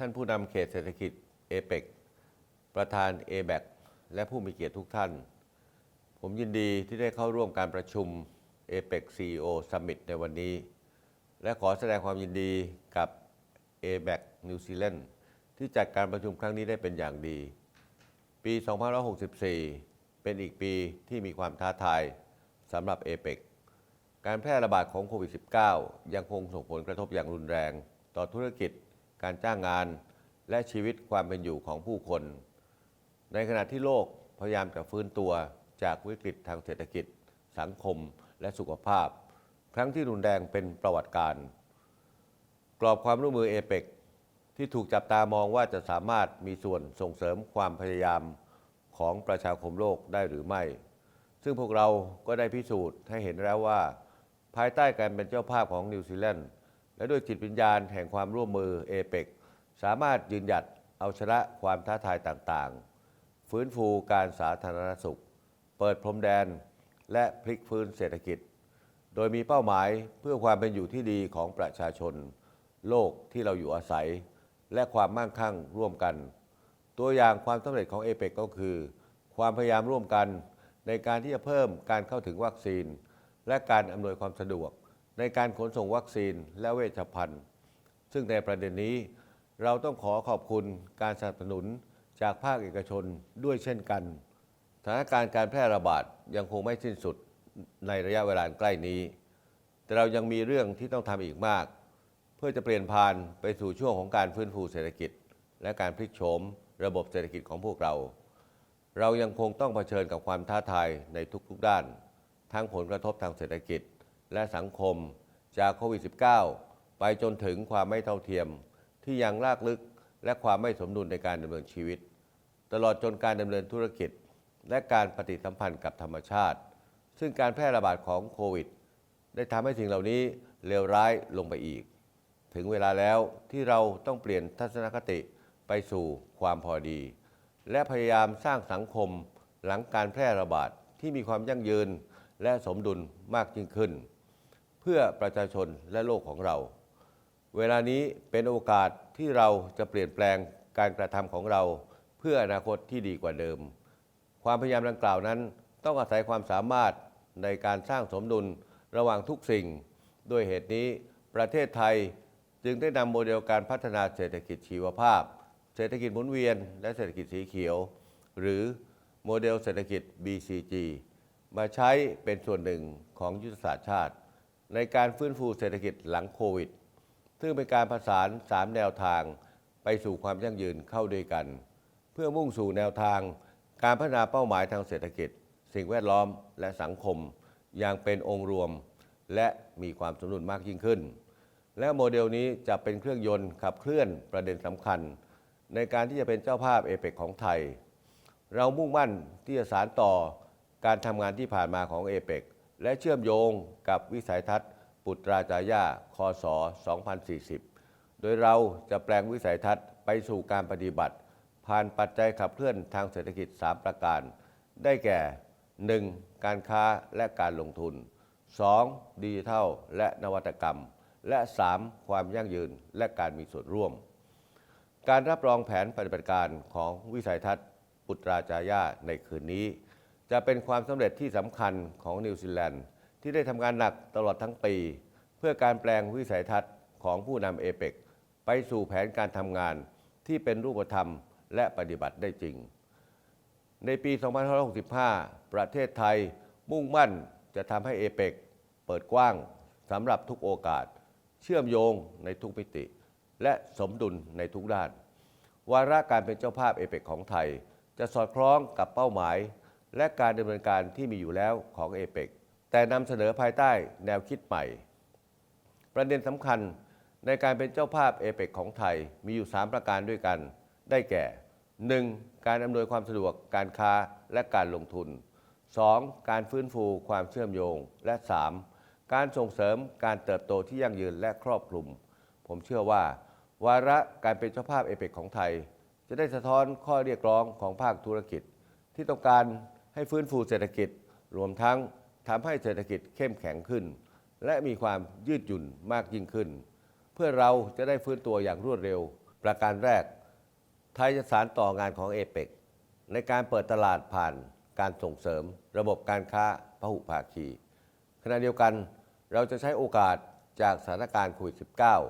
ท่านผู้นำเขตเศรษฐกิจเอเปกประธานเอแบและผู้มีเกียรติทุกท่าน ผมยินดีที่ได้เข้าร่วมการประชุม APEC CEO Summit ในวันนี้ และขอแสดงความยินดีกับ a b a c New Zealand ที่จัดการประชุมครั้งนี้ได้เป็นอย่างดี ปี 2564 เป็นอีกปีที่มีความท้าทายสำหรับ APEC การแพร่ระบาดของโควิด -19 ยังคงส่งผลกระทบอย่างรุนแรง ต่อธุรกิจ การจ้างงาน และชีวิตความเป็นอยู่ของผู้คน ในขณะที่โลกพยายามจะฟื้นตัวจากวิกฤตทางเศรษฐกิจ สังคมและสุขภาพ ครั้งที่รุนแรงเป็นประวัติการ กรอบความร่วมมือเอเปกที่ถูกจับตามองว่าจะสามารถมีส่วนส่งเสริมความพยายามของประชาคมโลกได้หรือไม่ ซึ่งพวกเราก็ได้พิสูจน์ให้เห็นแล้วว่า ภายใต้การเป็นเจ้าภาพของนิวซีแลนด์ และด้วยจิตวิญญาณแห่งความร่วมมือเอเปกสามารถยืนหยัดเอาชนะความท้าทายต่างๆ ฟื้นฟูการสาธารณสุข เปิดพรมแดน และพลิกฟื้นเศรษฐกิจ โดยมีเป้าหมายเพื่อความเป็นอยู่ที่ดีของประชาชน โลกที่เราอยู่อาศัย และความมั่งคั่งร่วมกัน ตัวอย่างความสำเร็จของเอเปกก็คือ ความพยายามร่วมกันในการที่จะเพิ่มการเข้าถึงวัคซีน และการอำนวยความสะดวก ในการขนส่งวัคซีนและเวชภัณฑ์ ซึ่งในประเด็นนี้ เราต้องขอขอบคุณการสนับสนุนจากภาคเอกชนด้วยเช่นกัน สถานการณ์การแพร่ระบาดยังคงไม่สิ้นสุดในระยะเวลาใกล้นี้ แต่เรายังมีเรื่องที่ต้องทำอีกมาก เพื่อจะเปลี่ยนผ่านไปสู่ช่วงของการฟื้นฟูเศรษฐกิจ และการพลิกโฉมระบบเศรษฐกิจของพวกเรา เรายังคงต้องเผชิญกับความท้าทายในทุกๆด้าน ทั้งผลกระทบทางเศรษฐกิจ และสังคมจากโควิด -19 ไปจนถึงความไม่เท่าเทียมที่ยังลากลึกและความไม่สมดุลในการดำเนินชีวิต ตลอดจนการดำเนินธุรกิจ และการปฏิสัมพันธ์กับธรรมชาติ ซึ่งการแพร่ระบาดของโควิด ได้ทำให้สิ่งเหล่านี้เลวร้ายลงไปอีก ถึงเวลาแล้วที่เราต้องเปลี่ยนทัศนคติไปสู่ความพอดี และพยายามสร้างสังคมหลังการแพร่ระบาดที่มีความยั่งยืนและสมดุลมากยิ่งขึ้น พื่อประชาชนและโลกของเรา เวลานี้เป็นโอกาสที่เราจะเปลี่ยนแปลงการกระทำของเรา เพื่ออนาคตที่ดีกว่าเดิม ความพยายามดังกล่าวนั้น ต้องอาศัยความสามารถในการสร้างสมดุลระหว่างทุกสิ่ง ด้วยเหตุนี้ประเทศไทยจึงได้นำโมเดลการพัฒนาเศรษฐกิจชีวภาพ เศรษฐกิจหมุนเวียน และเศรษฐกิจสีเขียว หรือโมเดลเศรษฐกิจ BCG มาใช้เป็นส่วนหนึ่งของยุทธศาสตร์ชาติ ในการฟื้นฟูเศรษฐกิจหลังโควิด ซึ่งเป็นการผสาน 3 แนวทางไปสู่ความยั่งยืนเข้าด้วยกัน เพื่อมุ่งสู่แนวทาง การพัฒนาเป้าหมายทางเศรษฐกิจ สิ่งแวดล้อมและสังคม อย่างเป็นองค์รวม และมีความสมดุลมากยิ่งขึ้น และโมเดลนี้จะเป็นเครื่องยนต์ขับเคลื่อนประเด็นสำคัญ ในการที่จะเป็นเจ้าภาพเอเปกของไทย เรามุ่งมั่นที่จะสารต่อการทำงานที่ผ่านมาของเอเปก และเชื่อมโยงกับวิสัยทัศน์ ปุตราจาย่าคศ 2040 โดยเราจะแปลงวิสัยทัศน์ไปสู่การปฏิบัติ ผ่านปัจจัยขับเคลื่อนทางเศรษฐกิจ 3 ประการ ได้แก่ 1. การค้าและการลงทุน 2. ดิจิทัลและนวัตกรรม และ 3. ความยั่งยืนและการมีส่วนร่วม การรับรองแผนปฏิบัติการของวิสัยทัศน์ปุตราจาย่าในคืนนี้ จะเป็นความสำเร็จที่สำคัญของนิวซีแลนด์ที่ได้ทำงานหนักตลอดทั้งปี เพื่อการแปลงวิสัยทัศน์ของผู้นำเอเปกไปสู่แผนการทำงานที่เป็นรูปธรรมและปฏิบัติได้จริง ในปี 2565 ประเทศไทยมุ่งมั่นจะทำให้เอเปกเปิดกว้างสำหรับทุกโอกาส เชื่อมโยงในทุกมิติ และสมดุลในทุกด้าน วาระการเป็นเจ้าภาพเอเปกของไทย จะสอดคล้องกับเป้าหมาย และการดำเนินการที่มีอยู่แล้วของเอเปกแต่นำเสนอภายใต้แนวคิดใหม่ ประเด็นสำคัญในการเป็นเจ้าภาพเอเปกของไทยมีอยู่ 3 ประการด้วยกัน ได้แก่ 1. การอำนวยความสะดวกการค้าและการลงทุน 2. การฟื้นฟูความเชื่อมโยง และ 3. การส่งเสริมการเติบโตที่ยั่งยืนและครอบคลุม ผมเชื่อว่า วาระการเป็นเจ้าภาพเอเปกของไทย จะได้สะท้อนข้อเรียกร้องของภาคธุรกิจ ที่ต้องการ ให้ฟื้นฟูเศรษฐกิจ รวมทั้งทำให้เศรษฐกิจเข้มแข็งขึ้น และมีความยืดหยุ่นมากยิ่งขึ้น เพื่อเราจะได้ฟื้นตัวอย่างรวดเร็ว ประการแรก ไทยจะสานต่องานของเอเปกในการเปิดตลาดผ่านการส่งเสริม ระบบการค้าพหุภาคีขณะเดียวกันเราจะใช้โอกาสจากสถานการณ์โควิด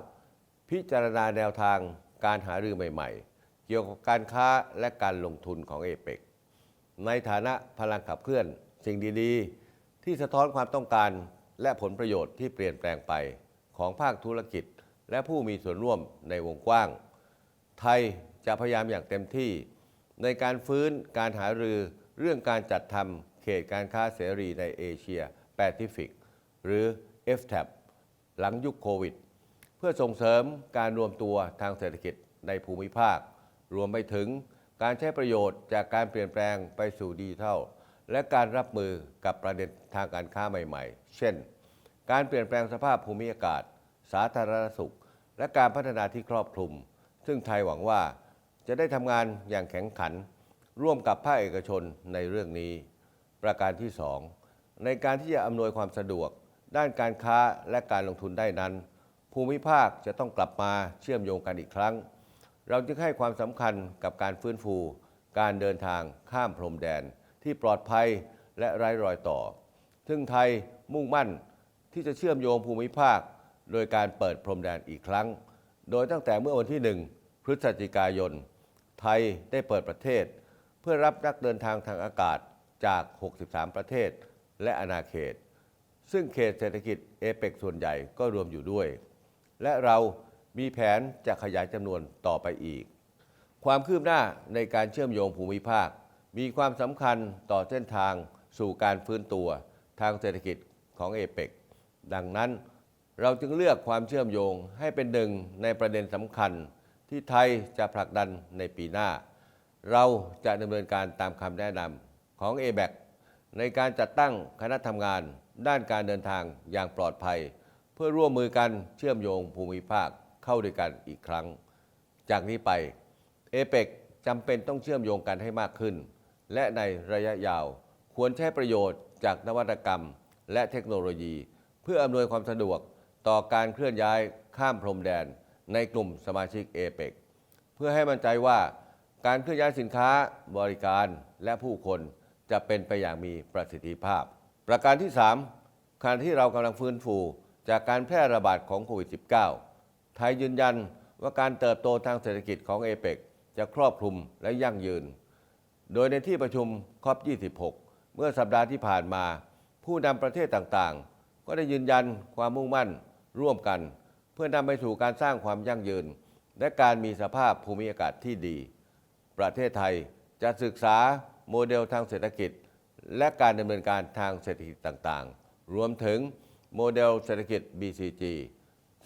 -19 พิจารณาแนวทางการหารือใหม่ ๆ เกี่ยวกับการค้าและการลงทุนของเอเปก ในฐานะพลังขับเคลื่อน สิ่งดีๆ ที่สะท้อนความต้องการและผลประโยชน์ที่เปลี่ยนแปลงไปของภาคธุรกิจ และผู้มีส่วนร่วมในวงกว้าง ไทยจะพยายามอย่างเต็มที่ ในการฟื้นการหารือเรื่องการจัดทำเขตการค้าเสรีในเอเชียแปซิฟิก หรือ FTAP หลังยุคโควิด เพื่อส่งเสริมการรวมตัวทางเศรษฐกิจในภูมิภาค รวมไปถึง การใช้ประโยชน์จากการเปลี่ยนแปลงไปสู่ดิจิทัล และการรับมือกับประเด็นทางการค้าใหม่ๆ เช่น การเปลี่ยนแปลงสภาพภูมิอากาศ สาธารณสุข และการพัฒนาที่ครอบคลุม ซึ่งไทยหวังว่าจะได้ทำงานอย่างแข็งขัน ร่วมกับภาคเอกชนในเรื่องนี้ ประการที่ 2 ในการที่จะอำนวยความสะดวก ด้านการค้าและการลงทุนได้นั้น ภูมิภาคจะต้องกลับมาเชื่อมโยงกันอีกครั้ง เราจึงให้ความสำคัญกับการฟื้นฟู การเดินทางข้ามพรมแดน ที่ปลอดภัยและไร้รอยต่อ ซึ่งไทยมุ่งมั่นที่จะเชื่อมโยงภูมิภาค โดยการเปิดพรมแดนอีกครั้ง โดยตั้งแต่เมื่อวันที่ 1 พฤศจิกายน ไทยได้เปิดประเทศ เพื่อรับนักเดินทางทางอากาศจาก 63 ประเทศ และอาณาเขต ซึ่งเขตเศรษฐกิจเอเปกส่วนใหญ่ก็รวมอยู่ด้วย และเรา มีแผนจะขยายจำนวนต่อไปอีก ความคืบหน้าในการเชื่อมโยงภูมิภาค มีความสำคัญต่อเส้นทางสู่การฟื้นตัวทางเศรษฐกิจของเอเปกดังนั้นเราจึงเลือกความเชื่อมโยงให้เป็นหนึ่งในประเด็นสำคัญ ที่ไทยจะผลักดันในปีหน้า เราจะดำเนินการตามคำแนะนำของ a b a c ในการจัดตั้งคณะทำงานด้านการเดินทางอย่างปลอดภัย เพื่อร่วมมือกันเชื่อมโยงภูมิภาค เข้าด้วยกันอีกครั้ง จากนี้ไปเอเปกจำเป็นต้องเชื่อมโยงกันให้มากขึ้น และในระยะยาวควรใช้ประโยชน์จากนวัตกรรม และเทคโนโลยี เพื่ออำนวยความสะดวกต่อการเคลื่อนย้ายข้ามพรมแดน ในกลุ่มสมาชิกเอเปกเพื่อให้มั่นใจว่าการเคลื่อนย้ายสินค้าบริการและผู้คนจะเป็นไปอย่างมีประสิทธิภาพ ประการที่3ขณะที่เรากำลังฟื้นฟูจากการแพร่ระบาดของโควิด -19 ไทยยืนยันว่าการเติบโตทางเศรษฐกิจของเอเปกจะครอบคลุมและยั่งยืน โดยในที่ประชุมคอป26 เมื่อสัปดาห์ที่ผ่านมา ผู้นำประเทศต่างๆ ก็ได้ยืนยันความมุ่งมั่นร่วมกัน เพื่อนำไปสู่การสร้างความยั่งยืน และการมีสภาพภูมิอากาศที่ดี ประเทศไทยจะศึกษาโมเดลทางเศรษฐกิจ และการดำเนินการทางเศรษฐกิจต่างๆ รวมถึงโมเดลเศรษฐกิจ BCG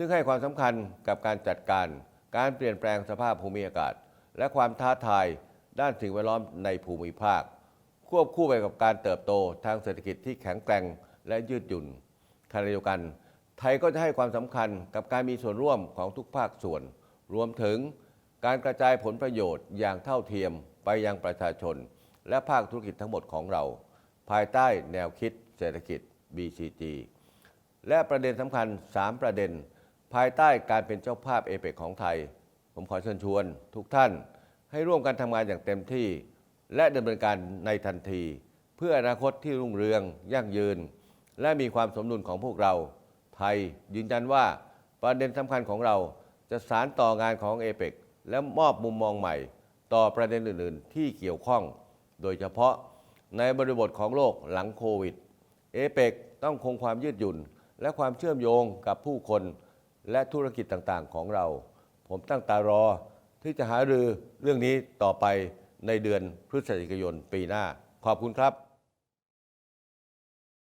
ซึ่งให้ความสำคัญกับการจัดการ การเปลี่ยนแปลงสภาพภูมิอากาศ และความท้าทายด้านสิ่งแวดล้อมในภูมิภาค ควบคู่ไปกับการเติบโตทางเศรษฐกิจที่แข็งแกร่งและยืดหยุ่นขณะเดียวกัน ไทยก็จะให้ความสำคัญกับการมีส่วนร่วมของทุกภาคส่วน รวมถึงการกระจายผลประโยชน์อย่างเท่าเทียมไปยังประชาชน และภาคธุรกิจทั้งหมดของเรา ภายใต้แนวคิดเศรษฐกิจ BCG และประเด็นสำคัญ 3 ประเด็น ภายใต้การเป็นเจ้าภาพเอเปกของไทย ผมขอเชิญชวน ทุกท่านให้ร่วมกันทำงานอย่างเต็มที่ และดำเนินการในทันที เพื่ออนาคตที่รุ่งเรืองยั่งยืน และมีความสมดุลของพวกเรา ไทยยืนยันว่าประเด็นสำคัญของเราจะสารต่องานของเอเปกและมอบมุมมองใหม่ ต่อประเด็นอื่น ๆ ที่เกี่ยวข้อง โดยเฉพาะในบริบทของโลกหลังโควิด เอเปกต้องคงความยืดหยุ่น และความเชื่อมโยงกับผู้คน และธุรกิจต่างๆของเรา ผมตั้งตารอที่จะหารือเรื่องนี้ต่อไปในเดือนพฤศจิกายนปีหน้า ขอบคุณครับ